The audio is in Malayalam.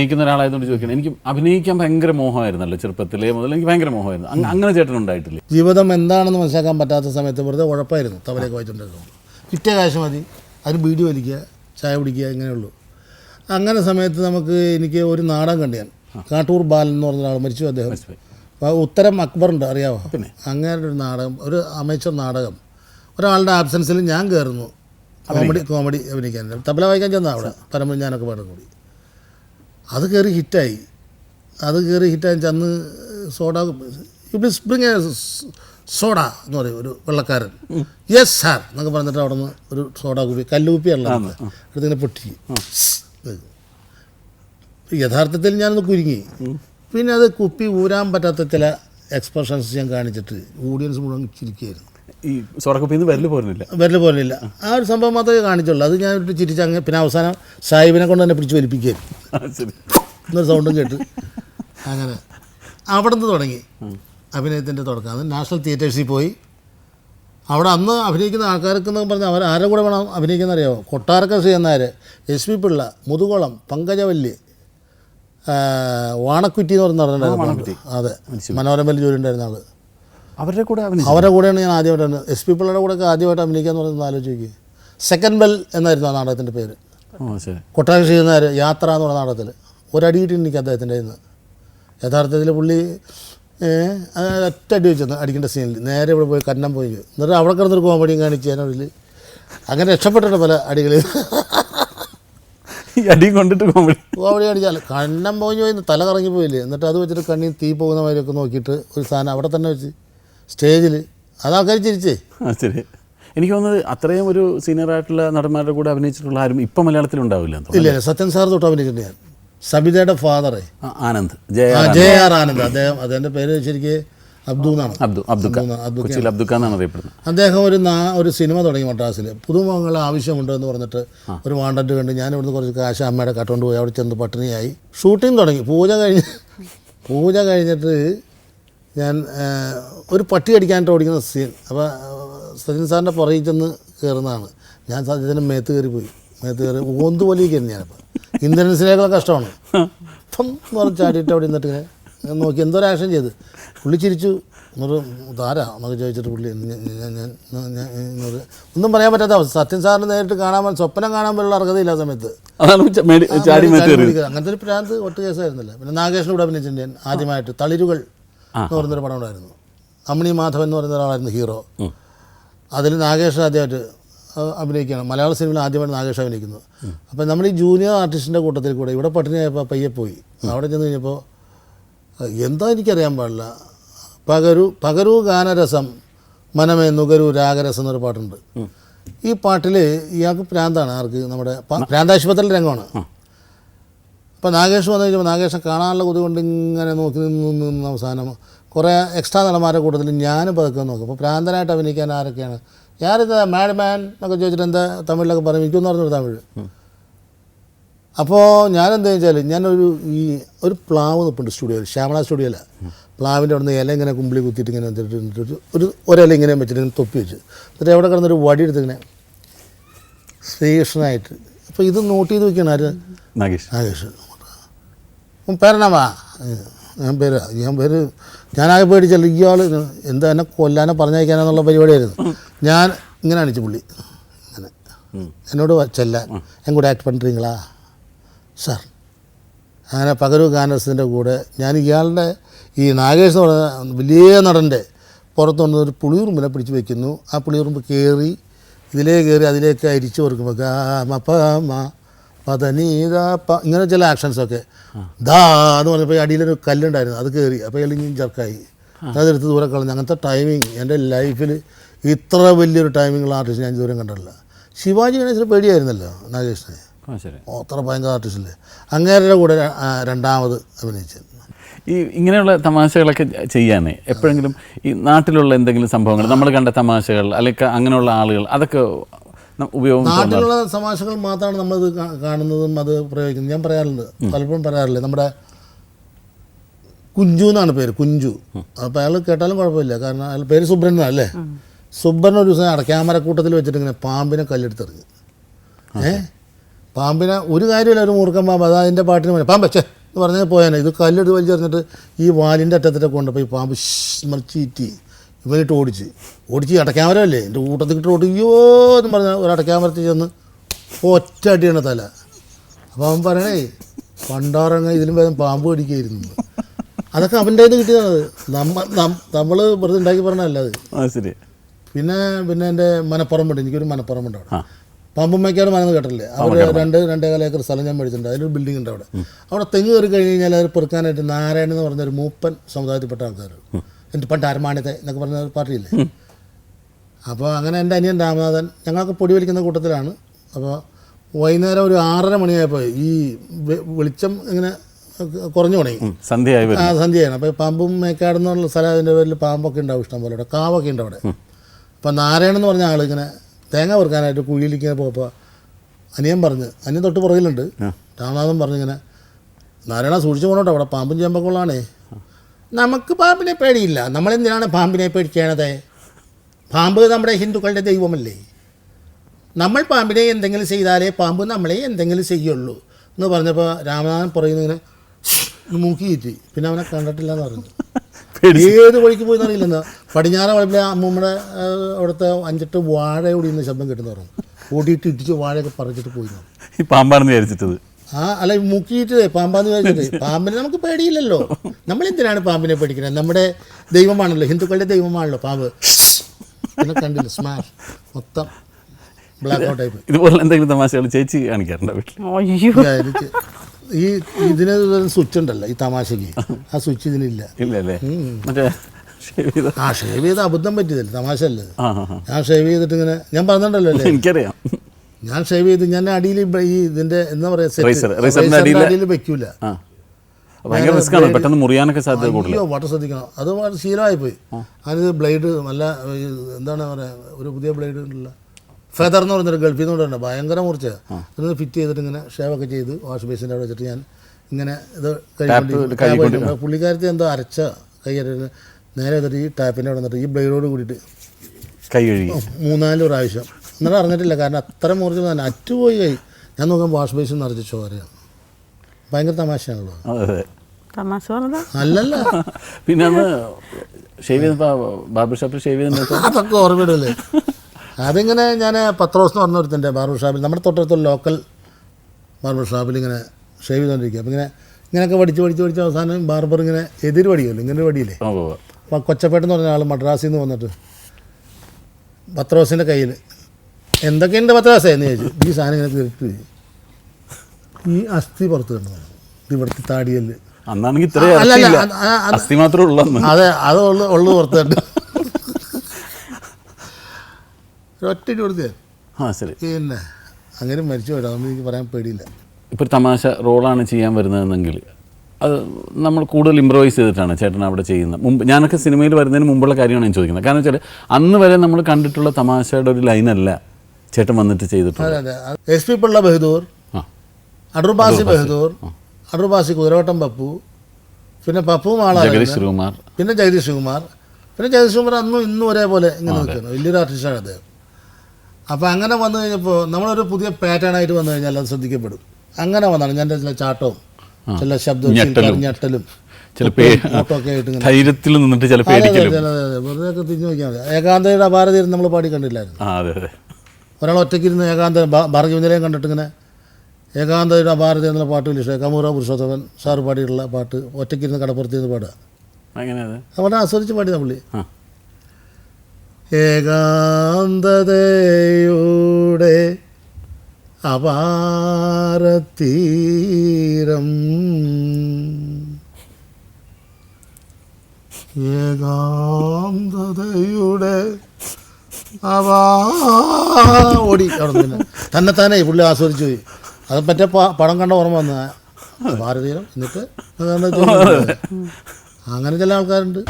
അഭിനയിക്കുന്ന ഒരാളായതുകൊണ്ട് ചോദിക്കണം. എനിക്ക് അഭിനയിക്കാൻ ഭയങ്കര മോഹമായിരുന്നല്ലോ ചെറുപ്പത്തിലെ മുതൽ എനിക്ക് ഭയങ്കര മോഹമായിരുന്നു. അങ്ങനെ ചേട്ടൻ ഉണ്ടായിട്ടില്ല? ജീവിതം എന്താണെന്ന് മനസ്സിലാക്കാൻ പറ്റാത്ത സമയത്ത് വെറുതെ ഉഴപ്പായിരുന്നു. തവലേക്ക് വായിച്ചിട്ടുണ്ടായിരുന്നു കിട്ടിയ കാശ് മതി. അതിന് ബീഡി വലിക്കുക ചായ കുടിക്കുക ഇങ്ങനെയുള്ളൂ അങ്ങനെ സമയത്ത് നമുക്ക് എനിക്ക് ഒരു നാടകം കണ്ടു ഞാൻ. കാട്ടൂർ ബാലൻ എന്ന് പറഞ്ഞ ഒരാൾ മരിച്ചു അദ്ദേഹം. ഉത്തരം അക്ബറുണ്ട് അറിയാവോ? പിന്നെ. അങ്ങനെ ഒരു നാടകം ഒരു അമേച്ചർ നാടകം. ഒരാളുടെ ആബ്സൻസിൽ ഞാൻ കയറുന്നു കോമഡി കോമഡി അഭിനയിക്കാൻ. തബല വായിക്കാൻ ചെന്നാണ് അവിടെ. പരമ്പര ഞാനൊക്കെ പാടും കൂടി. അത് കയറി ഹിറ്റായി. അത് കയറി ഹിറ്റായി ചെന്ന് സോഡ ഇപ്പം സ്പ്രിങ് സോഡ എന്ന് പറയും ഒരു വെള്ളക്കാരൻ. യെസ് സാർ എന്നൊക്കെ പറഞ്ഞിട്ട് അവിടെ നിന്ന് ഒരു സോഡ കുപ്പി കല്ലുകുപ്പിയല്ല അടുത്തിങ്ങനെ പൊട്ടി. യഥാർത്ഥത്തിൽ ഞാനൊന്ന് കുരുങ്ങി. പിന്നെ അത് കുപ്പി ഊരാൻ പറ്റാത്ത ചില എക്സ്പ്രഷൻസ് ഞാൻ കാണിച്ചിട്ട് ഓഡിയൻസ് മുഴുവൻ ചിരിക്കുകയായിരുന്നു. ഈ സോറക്കുപ്പിന്ന് വരൽ പോരുന്നില്ല. വരൽ പോലില്ല ആ ഒരു സംഭവം മാത്രമേ കാണിച്ചുള്ളൂ. അത് ഞാൻ ഇട്ട് ചിരിച്ച് അങ്ങ് പിന്നെ അവസാനം സാഹിബിനെ കൊണ്ട് തന്നെ പിടിച്ച് വലിപ്പിക്കുകയായിരുന്നു. ശരി. എന്നൊരു സൗണ്ടും കേട്ട്. അങ്ങനെ. അവിടെ നിന്ന് തുടങ്ങി അഭിനയത്തിന്റെ തുടക്കം. അത് നാഷണൽ തിയേറ്റേഴ്സിൽ പോയി. അവിടെ അന്ന് അഭിനയിക്കുന്ന ആൾക്കാർക്ക് എന്നൊക്കെ പറഞ്ഞാൽ അവർ ആരുടെ കൂടെ വേണം അഭിനയിക്കുന്ന അറിയാമോ കൊട്ടാരക്കര ശ്രീനായർ എസ് പി പിള്ള മുതുകുളം പങ്കജവല്ലി വാണക്കുറ്റി എന്ന് പറഞ്ഞ നടന്നുണ്ടായിരുന്നു അതെ. മനോരമയിൽ ജോലി ഉണ്ടായിരുന്ന ആൾ അവരുടെ കൂടെ അവരുടെ കൂടെയാണ് ഞാൻ ആദ്യമായിട്ട് എസ് പി പിള്ളയുടെ കൂടെ ഒക്കെ ആദ്യമായിട്ട് അഭിനയിക്കാന്ന് പറയുന്നത് ആലോചിക്കുക സെക്കൻഡ് ബെൽ എന്നായിരുന്നു ആ നാടകത്തിന്റെ പേര്. കൊട്ടാരം ചെയ്യുന്ന യാത്ര എന്ന് പറഞ്ഞ നാടകത്തിൽ ഒരടി കിട്ടി എനിക്ക് അദ്ദേഹത്തിന്റെ ഇന്ന് യഥാർത്ഥത്തിൽ പുള്ളി ഒറ്റടി വെച്ചു ഒറ്റ അടി വെച്ചെന്ന് അടിക്കേണ്ട സീനിൽ നേരെ ഇവിടെ പോയി കന്നം പോയി. എന്നിട്ട് അവിടെ കിടന്നൊരു കോമഡിയും കാണിച്ച് ഞാനതിൽ അങ്ങനെ രക്ഷപ്പെട്ടിട്ട് പല അടികളിൽ അടി കൊണ്ടിട്ട് കോമഡി കോമഡി കാണിച്ചാൽ കണ്ണം പോയി പോയി തല കറങ്ങി പോയില്ലേ? എന്നിട്ട് അത് വെച്ചിട്ട് കണ്ണിൽ തീ പോകുന്ന മാതിരിയൊക്കെ നോക്കിയിട്ട് ഒരു സാധനം അവിടെ തന്നെ വെച്ച് സ്റ്റേജിൽ അത് ആൾക്കാർ ചിരിച്ചേ ശരി. എനിക്ക് തോന്നുന്നത് അത്രയും ഒരു സീനിയർ ആയിട്ടുള്ള നടന്മാരുടെ കൂടെ അഭിനയിച്ചിട്ടുള്ള ആരും ഇപ്പം മലയാളത്തിൽ ഉണ്ടാവില്ല ഇല്ല സത്യൻ സാർ തൊട്ട് അഭിനയിച്ചിട്ടുണ്ട് ഞാൻ. സബിതയുടെ ഫാദറെ Anand. Jaya J R Anand. അദ്ദേഹം അദ്ദേഹത്തിന്റെ പേര് ശരിക്ക് അബ്ദു എന്നാണ് അബ്ദു അബ്ദു- കൊച്ചിയിൽ അബ്ദുക്ക എന്നാണ് അറിയപ്പെടുന്നത്. അദ്ദേഹം ഒരു നാ ഒരു സിനിമ തുടങ്ങി മദ്രാസിൽ. പുതുമുഖങ്ങൾ ആവശ്യമുണ്ട് എന്ന് പറഞ്ഞിട്ട് ഒരു വാണ്ടന്റ് കണ്ട് ഞാൻ ഇവിടുന്ന് കുറച്ച് കാശ് അമ്മയുടെ കട്ടുകൊണ്ട് പോയി. അവിടെ ചെന്ന് പട്ടിണിയായി. ഷൂട്ടിംഗ് തുടങ്ങി. പൂജ കഴിഞ്ഞ് പൂജ കഴിഞ്ഞിട്ട് ഞാൻ ഒരു പട്ടി അടിക്കാനായിട്ട് ഓടിക്കുന്ന സീൻ അപ്പോൾ സജിൻ സാറിന്റെ പുറകിൽ ചെന്ന് കയറുന്നതാണ് ഞാൻ സജിന്റെ മേത്ത് കയറി പോയി മേത്ത് കയറി ഓന്ത് പോലെ ഇരിക്കുന്നു ഞാനിപ്പോൾ ഇന്ദ്രൻസിനേക്കാൾ കഷ്ടമാണ്. ഇപ്പം എന്ന് പറഞ്ഞ് ചാടിയിട്ട് അവിടെ നിന്നിട്ട് ഇങ്ങനെ ഞാൻ നോക്കി എന്തോ ആക്ഷൻ ചെയ്ത്. പുള്ളി ചിരിച്ചു. എന്നൊരു താരാ എന്നൊക്കെ ചോദിച്ചിട്ട് പുള്ളി ഞാൻ- ഞാൻ- എന്നൊരു ഒന്നും പറയാൻ പറ്റാത്ത അവസ്ഥ. സത്യൻ സാറിന് നേരിട്ട് കാണാൻ സ്വപ്നം കാണാൻ പോലുള്ള അർഹതയില്ല ആ സമയത്ത്. അങ്ങനത്തെ ഒരു പ്രാന്ത് ഒട്ട് കേസായിരുന്നില്ല. പിന്നെ നാഗേഷിന്റെ കൂടെ അഭിനയിച്ചിട്ടുണ്ട് ഞാൻ ആദ്യമായിട്ട്. തളിരുകൾ. എന്ന് പറയുന്നൊരു പടം ഉണ്ടായിരുന്നു അമ്മിണി മാധവൻ എന്ന് പറയുന്ന ഒരാളായിരുന്നു ഹീറോ. അതിൽ നാഗേഷ് ആദ്യമായിട്ട് അഭിനയിക്കുകയാണ്. മലയാള സിനിമയിൽ ആദ്യമായിട്ട് നാഗേഷ് അഭിനയിക്കുന്നത്. അപ്പം നമ്മൾ ഈ ജൂനിയർ ആർട്ടിസ്റ്റിന്റെ കൂട്ടത്തിൽ കൂടെ ഇവിടെ പട്ടിണിയായപ്പോൾ പയ്യെ പോയി. അവിടെ ചെന്ന് കഴിഞ്ഞപ്പോൾ എന്താ എനിക്കറിയാൻ പാടില്ല. പകരു പകരു ഗാനരസം മനമേ നുകരു രാഗരസം എന്നൊരു പാട്ടുണ്ട്. ഈ പാട്ടിൽ ഇയാൾക്ക് പ്രാന്താണ് ആർക്ക്? നമ്മുടെ പ- പ്രാന്താശുപത്രിയിലെ രംഗമാണ്. അപ്പോൾ നാഗേഷ് വന്നു കഴിഞ്ഞപ്പോൾ നാഗേഷ് കാണാനുള്ള കൊതി കൊണ്ട് ഇങ്ങനെ നോക്കി നിന്ന് നിന്ന് അവസാനം കുറേ എക്സ്ട്രാ നടന്മാരെ കൂട്ടത്തിൽ ഞാനും പതുക്കെ നോക്കും. അപ്പോൾ പ്രാന്തനായിട്ട് അഭിനയിക്കാൻ ആരൊക്കെയാണ്? ഞാനിത് മാഡ് മാൻ എന്നൊക്കെ ചോദിച്ചിട്ട് എന്താ തമിഴിലൊക്കെ പറയും? എനിക്കൊന്നും പറഞ്ഞൊരു തമിഴ്. അപ്പോൾ ഞാനെന്താ വെച്ചാൽ ഞാനൊരു ഈ ഒരു പ്ലാവ് നിൽപ്പുണ്ട് സ്റ്റുഡിയോയിൽ ശ്യാമള സ്റ്റുഡിയോയിലാണ് പ്ലാവിന്റെ അവിടെ നിന്ന് ഇല ഇങ്ങനെ കുമ്പിളി കുത്തിയിട്ട് ഇങ്ങനെ എന്തിട്ട് ഒരു ഒരല ഇങ്ങനെ വെച്ചിട്ട് ഇങ്ങനെ തൊപ്പി വെച്ച്. എന്നിട്ട് എവിടെ കിടന്നൊരു വടി എടുത്തിങ്ങനെ ശ്രീകൃഷ്ണനായിട്ട്. അപ്പോൾ ഇത് നോട്ട് ചെയ്ത് വെക്കുകയാണ് ആര്? നാഗേഷ്. നാഗേഷ്. ഉൻ പേരണമാ ഞാൻ പേര് ഞാൻ പേര് ഞാനാകെ പേടിച്ചല്ല ഇയാൾ എന്താ എന്നെ കൊല്ലാനോ പറഞ്ഞയക്കാനെന്നുള്ള പരിപാടിയായിരുന്നു. ഞാൻ ഇങ്ങനെ അണിച്ചു പുള്ളി. അങ്ങനെ എന്നോട് ചെല്ലാൻ ഞാൻ കൂടെ ആക്ട് പണിട്ടീങ്ങളാ സാർ അങ്ങനെ പകരു ഗാനസിന്റെ കൂടെ ഞാൻ ഇയാളുടെ ഈ നാഗേഷ് എന്ന് പറയുന്ന വലിയ നടന്റെ പുറത്ത് കൊണ്ട് ഒരു പുളിയുറുമ്പിനെ പിടിച്ച് വെക്കുന്നു. ആ പുളിയുറുമ്പ് കയറി ഇതിലേ കയറി അതിലേക്ക് അരിച്ചു കൊടുക്കുമ്പോൾ ഗാ മ പ പതനീത ഇങ്ങനെ ചില ആക്ഷൻസൊക്കെ ദാ എന്ന് പറഞ്ഞപ്പോൾ ഈ അടിയിലൊരു കല്ലുണ്ടായിരുന്നു. അത് കയറി അപ്പോൾ അല്ലെങ്കിൽ ചെറുക്കായി അതെടുത്ത് ദൂരെ കളഞ്ഞു. അങ്ങനത്തെ ടൈമിങ് എന്റെ ലൈഫിൽ ഇത്ര വലിയൊരു ടൈമിങ്ങുള്ള ആർട്ടിസ്റ്റ് ഞാൻ ദൂരം കണ്ടിട്ടില്ല. ശിവാജി ഗണേശന് പേടിയായിരുന്നല്ലോ നാഗേഷിനെ. അത്ര ഭയങ്കര ആർട്ടിസ്റ്റില്ലേ അങ്ങേരുടെ കൂടെ രണ്ടാമത് അഭിനയിച്ചത്. ഈ ഇങ്ങനെയുള്ള തമാശകളൊക്കെ ചെയ്യാനേ എപ്പോഴെങ്കിലും ഈ നാട്ടിലുള്ള എന്തെങ്കിലും സംഭവങ്ങൾ നമ്മൾ കണ്ട തമാശകൾ അല്ലെങ്കിൽ അങ്ങനെയുള്ള ആളുകൾ അതൊക്കെ ഉപയോഗം നാട്ടിലുള്ള തമാശകൾ മാത്രമാണ് നമ്മളിത് കാണുന്നതും അത് പ്രയോഗിക്കുന്നത്. ഞാൻ പറയാറുണ്ട്. പലപ്പോഴും പറയാറില്ലേ നമ്മുടെ കുഞ്ചു എന്നാണ് പേര് കുഞ്ചു. അപ്പോൾ അയാൾ കേട്ടാലും കുഴപ്പമില്ല. കാരണം അയാൾ പേര് സുബ്രൻ എന്നല്ലേ സുബ്രൻ ഒരു ദിവസം അടക്കാമരക്കൂട്ടത്തിൽ വെച്ചിട്ട് ഇങ്ങനെ പാമ്പിനെ കല്ലെടുത്തെറിഞ്ഞു. ഏ? പാമ്പിനെ ഒരു കാര്യമില്ല ഒരു മൂർഖൻ പാമ്പ്. അത് അതിന്റെ പാട്ടിന് മതി പാമ്പ് ചേ എന്ന് പറഞ്ഞാൽ പോയാനെ? ഇത് കല്ലെടുത്ത് വലിച്ചെറിഞ്ഞിട്ട് ഈ വാലിന്റെ അറ്റത്തിട്ട് കൊണ്ടപ്പോൾ ഈ പാമ്പ് മറിച്ചീറ്റി ചീറ്റി. ഇവനിട്ട് ഓടിച്ച് ഓടിച്ച് ഈ അടയ്ക്കാമരമല്ലേ എന്റെ കൂട്ടത്തിൽ കിട്ടി ഓടി. അയ്യോ എന്ന് പറഞ്ഞ ഒരു അടക്കാമരത്തിൽ ചെന്ന് ഒറ്റ അടിയാണ് തല. അപ്പോൾ അവൻ പറയണേ പണ്ടാറങ്ങ ഇതിലും വേദം പാമ്പ് കടിക്കായിരുന്നു. അതൊക്കെ അവന്റെ നിന്ന് കിട്ടിയതാണ്. നമ്മ നമ്മൾ വെറുതെ ഉണ്ടാക്കി പറഞ്ഞതല്ല അത്. ശരി. പിന്നെ പിന്നെ എന്റെ മനപ്പുറമുണ്ട് എനിക്കൊരു മനപ്പുറമ്പുണ്ട് അവിടെ. പാമ്പുമ്മയ്ക്കാട് മനം കേട്ടില്ലേ അവർ രണ്ട് രണ്ടേകാല ഏക്കർ സ്ഥലം ഞാൻ മേടിച്ചിട്ടുണ്ട്. അതിലൊരു ബിൽഡിംഗ് ഉണ്ട് അവിടെ. അവിടെ തെങ്ങ് കയറി കഴിഞ്ഞ് കഴിഞ്ഞാൽ അത് പെറുക്കാനായിട്ട് നാരായണൻ എന്ന് പറഞ്ഞൊരു മൂപ്പൻ സമുദായത്തിൽപ്പെട്ട ആൾക്കാർ എന്റെ പണ്ട് അരമാനത്തെ എന്നൊക്കെ പറഞ്ഞ പാർട്ടിയില്ലേ അപ്പോൾ അങ്ങനെ എന്റെ അനിയൻ രാമനാഥൻ ഞങ്ങളൊക്കെ പൊടി വലിക്കുന്ന കൂട്ടത്തിലാണ്. അപ്പോൾ വൈകുന്നേരം ഒരു ആറര മണിയായപ്പോൾ ഈ വെളിച്ചം ഇങ്ങനെ കുറഞ്ഞു തുടങ്ങി. സന്ധ്യയായി ആ സന്ധ്യയാണ്. അപ്പോൾ പാമ്പും മേക്കാടെന്നുള്ള സ്ഥലം അതിന്റെ പേരിൽ പാമ്പൊക്കെ ഉണ്ടാവും ഇഷ്ടം പോലെ. അവിടെ കാവൊക്കെ ഉണ്ട് അവിടെ. അപ്പോൾ നാരായണൻ എന്ന് പറഞ്ഞ ആൾ ഇങ്ങനെ തേങ്ങ പെറുക്കാനായിട്ട് കുഴിയിലിങ്ങനെ പോയപ്പോൾ അനിയൻ പറഞ്ഞ് അനിയൻ തൊട്ട് പുറകിലുണ്ട്. രാമനാഥൻ പറഞ്ഞിങ്ങനെ നാരായണ സൂക്ഷിച്ചു പോകണോട്ടോ അവിടെ പാമ്പും ചേമ്പൊക്കെ ഉള്ളതാണേ. നമുക്ക് പാമ്പിനെ പേടിയില്ല. നമ്മളെന്തിനാണ് പാമ്പിനെ പേടിക്കണത്? പാമ്പ് നമ്മുടെ ഹിന്ദുക്കളുടെ ദൈവമല്ലേ? നമ്മൾ പാമ്പിനെ എന്തെങ്കിലും ചെയ്താലേ പാമ്പ് നമ്മളെ എന്തെങ്കിലും ചെയ്യുള്ളൂ. എന്ന് പറഞ്ഞപ്പോൾ രാമനാഥൻ പറയുന്നു ഇങ്ങനെ മൂക്കിയിട്ട് പിന്നെ അവനെ കണ്ടിട്ടില്ല എന്ന് പറഞ്ഞു ഏത് വഴിക്ക് പോയി എന്നറിയില്ലെന്ന്. പടിഞ്ഞാറ് വളപ്പിലെ അമ്മൂമ്മയുടെ അവിടുത്തെ അഞ്ചെട്ട് വാഴ ഓടിയുന്ന ശബ്ദം കിട്ടുന്ന പറഞ്ഞു. ഓടിയിട്ട് ഇടിച്ച് വാഴയൊക്കെ പറിച്ചിട്ട് പോയി. ഈ പാമ്പാണെന്ന് വിചാരിച്ചിട്ടത്. ആ അല്ല മുക്കിയിട്ട് പാമ്പാന്ന് വിചാരിച്ചിട്ട് പാമ്പിനെ നമുക്ക് പേടിയില്ലല്ലോ. നമ്മൾ എന്തിനാണ് പാമ്പിനെ പേടിക്കുന്നത്? നമ്മുടെ ദൈവമാണല്ലോ ഹിന്ദുക്കളുടെ ദൈവമാണല്ലോ പാമ്പ്. പിന്നെ കണ്ടില്ല? സ്മാഷ് മൊത്തം ബ്ലാക്ക് ഔട്ട് ആയി ഇതുപോലെ എന്തെങ്കിലും തമാശകൾ ചേച്ചി കാണിക്കാറുണ്ടോ വീട്ടിൽ അയ്യോ. എനിക്ക് ഈ ഇതിന് സ്വിച്ച് ഉണ്ടല്ലോ ഈ തമാശക്ക് ആ സ്വിച്ച് ഇതിനില്ല. ഇല്ലല്ലേ? മറ്റേ ആ ഷേവ് ചെയ്ത് അബദ്ധം പറ്റിയതല്ലേ തമാശ അല്ലേ ആ ആ, ആ. ഞാൻ ഷേവ് ചെയ്തിട്ട് ഇങ്ങനെ ഞാൻ പറഞ്ഞിട്ടുണ്ടല്ലോ അല്ലേ? എനിക്കറിയാം. ഞാൻ ഷേവ് ചെയ്ത് ഞാൻ അടിയിൽ ഈ ഇതിന്റെ എന്താ പറയാ അടിയിൽ വെക്കൂല. ആ. ഭയങ്കര റിസ്ക് ആണ് പെട്ടെന്ന് മുറിയാനൊക്കെ സാധ്യത കൂടുതൽ വളരെ ശ്രദ്ധിക്കണം. അത് വളരെ ശീലമായി പോയി അതിന് ബ്ലേഡ് നല്ല എന്താണ് പറയുക ഒരു പുതിയ ബ്ലേഡ് ഉണ്ടല്ലോ. ഫെദർ എന്ന് പറഞ്ഞൊരു ഗൾഫിൽ നിന്ന് കൊണ്ടുവരണം ഭയങ്കര മുറിച്ച. അതൊന്ന് ഫിറ്റ് ചെയ്തിട്ട് ഇങ്ങനെ ഷേവ് ഒക്കെ ചെയ്ത് വാഷ് ബേസിന്റെ അവിടെ വെച്ചിട്ട് ഞാൻ ഇങ്ങനെ ഇത് കഴിക്കൊണ്ടിരിക്കും പുള്ളിക്കാരത്തി എന്തോ അരച്ച കൈ നേരെ എന്നിട്ട് ഈ ടാപ്പിന്റെ അവിടെ നിന്നിട്ട് ഈ ബ്ലേഡോട് കൂടിയിട്ട് കൈ കഴുകി. മൂന്നാൽ പ്രാവശ്യം. എന്നിട്ട് അറിഞ്ഞിട്ടില്ല. കാരണം അത്ര മുറിച്ച് തന്നെ അറ്റുപോയി കൈ. ഞാൻ നോക്കാൻ വാഷ് ബേസിൽ നിറച്ച് ചോരയാണ്. ഭയങ്കര തമാശയാണല്ലോ. അതെ അതെ. തമാശ പറഞ്ഞതാ? അല്ലല്ല. പിന്നെ അന്ന് ഷേവ് ബാർബർ ഷോപ്പിൽ ഷേവ് അതൊക്കെ ഓർമ്മയിടല്ലേ അതിങ്ങനെ ഞാൻ പത്രോസ് എന്ന് പറഞ്ഞ ഒരുത്തന്റെ ബാർബർ ഷാപ്പിൽ നമ്മുടെ തൊട്ടടുത്തുള്ള ലോക്കൽ ബാർബർ ഷാപ്പിൽ ഇങ്ങനെ ഷേവ് ചെയ്തുകൊണ്ടിരിക്കുക അപ്പം ഇങ്ങനെ ഇങ്ങനെയൊക്കെ പഠിച്ച് പഠിച്ച് പഠിച്ച് അവസാനം ബാർബർ ഇങ്ങനെ എതിര് പടിയല്ലോ ഇങ്ങനെ ഒരു പടിയില്ലേ കൊച്ചപ്പേട്ടെന്ന് പറഞ്ഞ ആൾ മദ്രാസിൽ നിന്ന് വന്നിട്ട് പത്രോസിന്റെ കയ്യിൽ എന്തൊക്കെയുണ്ട് പത്രോസേ? എന്ന് ചോദിച്ചു. ഈ സാധനം ഇങ്ങനെ തിരിച്ചു ഈ അസ്ഥി പുറത്ത് ഇത് ഇവിടുത്തെ താടിയൽ അന്നാണെങ്കിൽ ഇത്ര അസ്ഥി മാത്രമേ ഉള്ളൂ അതെ അത് ഉള്ളു ഉള്ളു പുറത്ത് ഒറ്റ കൊടുത്തേ ആ ശരി. പിന്നെ അങ്ങനെ മരിച്ചു പോയിട്ടോ അതൊന്നും എനിക്ക് പറയാൻ പേടിയില്ല. ഇപ്പോൾ ഒരു തമാശ റോളാണ് ചെയ്യാൻ വരുന്നതെന്നെങ്കിൽ അത് നമ്മൾ കൂടുതൽ ഇമ്പ്രവൈസ് ചെയ്തിട്ടാണ് ചേട്ടൻ അവിടെ ചെയ്യുന്നത്. മുമ്പ് ഞാനൊക്കെ സിനിമയിൽ വരുന്നതിന് മുമ്പുള്ള കാര്യമാണ് ഞാൻ ചോദിക്കുന്നത്. കാരണം വെച്ചാൽ അന്ന് വരെ നമ്മൾ കണ്ടിട്ടുള്ള തമാശയുടെ ഒരു ലൈനല്ല ചേട്ടൻ വന്നിട്ട് ചെയ്തിട്ടുണ്ട് എസ് പി പിള്ള ബഹദൂർ അടൂർബാസി. ബഹദൂർ അടൂർബാസി കുതിരവട്ടം പപ്പു പിന്നെ പപ്പു മാള ജഗദീഷ് ശ്രീകുമാർ. പിന്നെ ജഗദീഷ് ശിവകുമാർ പിന്നെ ജഗദീഷ് ശിവകുമാർ അന്നും ഇന്നും ഒരേപോലെ ഇങ്ങനെ നിൽക്കുന്നു. വലിയൊരു ആർട്ടിസ്റ്റാണ് അദ്ദേഹം. അപ്പോൾ അങ്ങനെ വന്നു കഴിഞ്ഞപ്പോൾ നമ്മളൊരു പുതിയ പാറ്റേൺ ആയിട്ട് വന്നു കഴിഞ്ഞാൽ അത് ശ്രദ്ധിക്കപ്പെടും. അങ്ങനെ വന്നാണ് ഞാൻ ചില ചാട്ടവും ചില ശബ്ദവും ഞെട്ടലും. ധൈര്യത്തിൽ നിന്നിട്ട് ചില. വെറുതെ തിരിഞ്ഞു നോക്കിയാൽ മതി. ഏകാന്തയുടെ അപാരതീരം നമ്മൾ പാടി കണ്ടില്ലായിരുന്നു. ഒരാൾ ഒറ്റയ്ക്കിരുന്ന് ഏകാന്ത ഭാർഗവനിലയം കണ്ടിട്ട് ഇങ്ങനെ ഏകാന്തയുടെ ഭാരതി എന്ന പാട്ട് വലിയ ഇഷ്ടമായി കമൂറ പുരുഷോത്തമൻ സാർ പാടിയിട്ടുള്ള പാട്ട് ഒറ്റയ്ക്കിരുന്ന് കടപ്പുറത്ത് നിന്ന് പാടുക. അങ്ങനെ അവിടെ ആസ്വദിച്ച് പാടിയ പുള്ളി ആ. ഏകാന്തതയുടെ അപാരത്തീരം ഏകാന്തതയുടെ അപാ ഓടി കടന്നില്ല തന്നെ തന്നെ പുള്ളി ആസ്വദിച്ചു പോയി. അത് മറ്റേ പടം കണ്ട ഓർമ്മ വന്ന ഭാരതീയം എന്നിട്ട്. അങ്ങനെ ചില ആൾക്കാരുണ്ട്.